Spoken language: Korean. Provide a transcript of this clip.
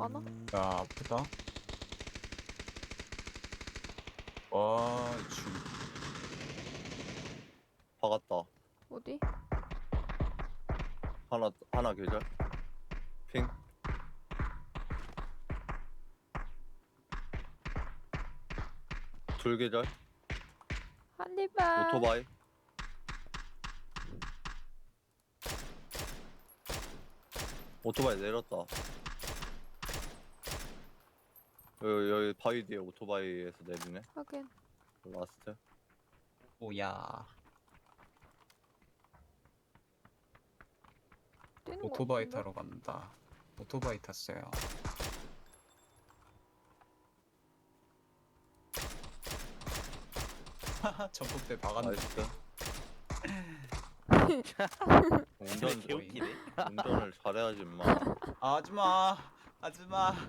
지나가나? 야 아프다 와 주. 박았다. 어디? 하나 하나 계절. 핑. 둘 계절. 한니발. 오토바이. 오토바이 내렸다. 여기, 여기 바위 뒤에 오토바이에서 내리네. 하긴. 라스트. 오야 뛰는 거 오토바이 같은데? 타러 간다 오토바이 탔어요 하하 전폭대 박았네 나이스. 운전 개웃기네. 운전을 잘해야지 임마. 아줌마 아줌마